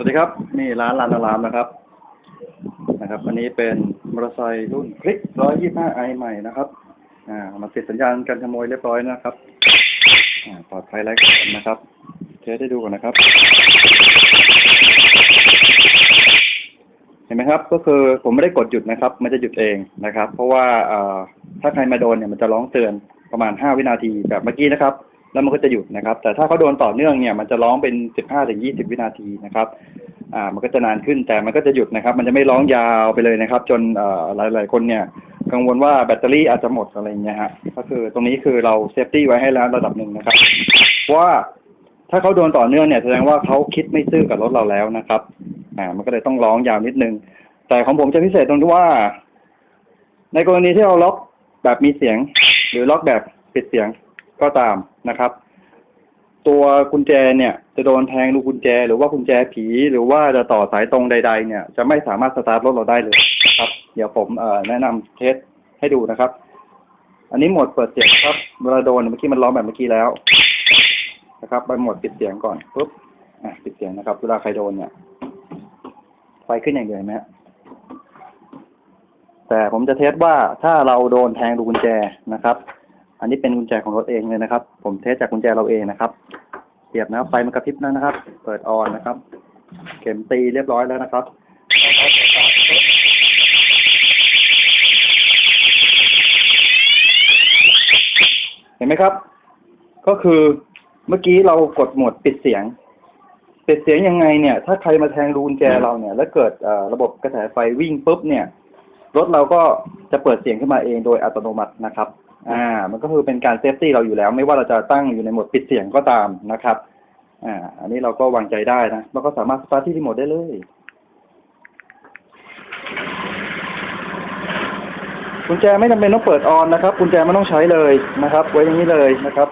สวัสดีครับนี่ร้านลานอารามนะครับ นะครับ อันนี้เป็นมอเตอร์ไซค์รุ่นคลิกร้อยยี่ห้าไอใหม่นะครับอ่ามาติดสัญญาณการขโมยเรียบร้อยนะครับอ่าปลอดภัยไร้กังวนะครับ เทสให้ดูก่อนนะครับ เห็นไหมครับ ก็คือผมไม่ได้กดหยุดนะครับ มันจะหยุดเองนะครับ เพราะว่าเอ่อถ้าใครมาโดนเนี่ยมันจะร้องเตือนประมาณห้าวินาทีแบบเมื่อกี้นะครับ แล้วมันก็จะหยุดนะครับ แต่ถ้าเขาโดนต่อเนื่องเนี่ยมันจะร้องเป็นสิบห้าถึงยี่สิบวินาทีนะครับ อ่า มันก็จะนานขึ้นแต่มันก็จะหยุดนะครับ มันจะไม่ร้องยาวไปเลยนะครับ จนเอ่อหลายๆคนเนี่ย กังวลว่าแบตเตอรี่อาจจะหมดอะไรเงี้ยฮะก็คือตรงนี้คือเราเซฟตี้ไว้ให้แล้วระดับหนึ่งนะครับว่าถ้าเขาโดนต่อเนื่องเนี่ยแสดงว่าเขาคิดไม่ซื่อกับรถเราแล้วนะครับ อ่า มันก็เลยต้องร้องยาวนิดนึง แต่ของผมจะพิเศษตรงที่ว่า ในกรณีที่เราล็อกแบบมีเสียง หรือล็อกแบบปิดเสียง ก็ตามนะครับ ตัวกุญแจเนี่ย จะโดนแทงลูกกุญแจ หรือว่ากุญแจผี หรือว่าจะต่อสายตรงใด ๆ เนี่ย จะไม่สามารถสตาร์ทรถเราได้เลยนะครับ เดี๋ยวผมเอ่อแนะนำเทสให้ดูนะครับ อันนี้โหมดเปิดเสียงครับเวลาโดนเมื่อกี้มันร้องแบบเมื่อกี้แล้วนะครับไปโหมดปิดเสียงก่อนปุ๊บอะปิดเสียงนะครับ เวลาใครโดนเนี่ยไฟขึ้นอย่างเดียวนไหมฮะแต่ผมจะเทสว่าถ้าเราโดนแทงดูกุญแจนะครับ อันนี้เป็นกุญแจของรถเองเลยนะครับ ผมเทสจากกุญแจเราเองนะครับเสียบนะครับไฟมันกระพริบแล้วนะครับ เปิดออนนะครับ เข็มตีเรียบร้อยแล้วนะครับเห็นไหมครับ ก็คือเมื่อกี้เรากดโหมดปิดเสียง ปิดเสียงยังไงเนี่ย ถ้าใครมาแทงรูกุญแจเราเนี่ย แล้วเกิดระบบกระแสไฟวิ่งปุ๊บเนี่ย รถเราก็จะเปิดเสียงขึ้นมาเองโดยอัตโนมัตินะครับ อ่า มันก็คือเป็นการเซฟตี้เราอยู่แล้ว ไม่ว่าเราจะตั้งอยู่ในโหมดปิดเสียงก็ตามนะครับ อ่า อันนี้เราก็วางใจได้นะเราก็สามารถสตาร์ทที่รีโมทได้เลยกุญแจไม่จำเป็นต้องเปิดออนนะครับกุญแจไม่ต้องใช้เลยนะครับ ไว้อย่างนี้เลยนะครับ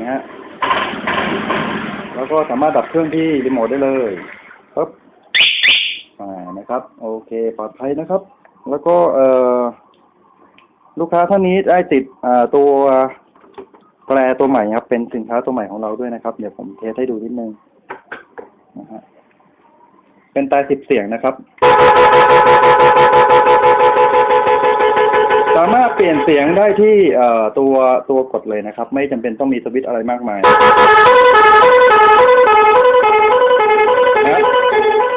นะฮะแล้วก็สามารถดับเครื่องที่รีโมทได้เลยครับอ่านะครับ โอเค ปลอดภัยนะครับ แล้วก็เอ่อลูกค้าท่านนี้ได้ติดอ่าตัวแปรตัวใหม่ครับ เป็นสินค้าตัวใหม่ของเราด้วยนะครับ เดี๋ยวผมเทสให้ดูนิดนึงนะฮะเป็นแปรสิบเสียงนะครับ สามารถเปลี่ยนเสียงได้ที่เอ่อตัวตัวกดเลยนะครับ ไม่จำเป็นต้องมีสวิตช์อะไรมากมายนะครับ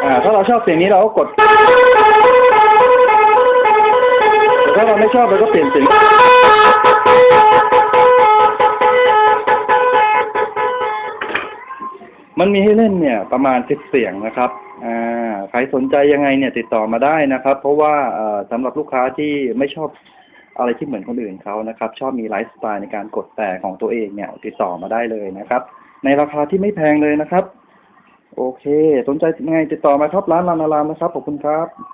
อ่าถ้าเราชอบเสียงนี้เราก็กด ถ้าเราไม่ชอบเราก็เปลี่ยนเสียงมันมีให้เล่นเนี่ยประมาณสิบเสียงนะครับ อ่า ใครสนใจยังไงเนี่ยติดต่อมาได้นะครับ เพราะว่าเอ่อสำหรับลูกค้าที่ไม่ชอบอะไรที่เหมือนคนอื่นเขานะครับ ชอบมีไลฟ์สไตล์ในการกดแต่ของตัวเองเนี่ย ติดต่อมาได้เลยนะครับ ในราคาที่ไม่แพงเลยนะครับ โอเค สนใจยังไงติดต่อมาครับร้านลานารามนะครับ ขอบคุณครับ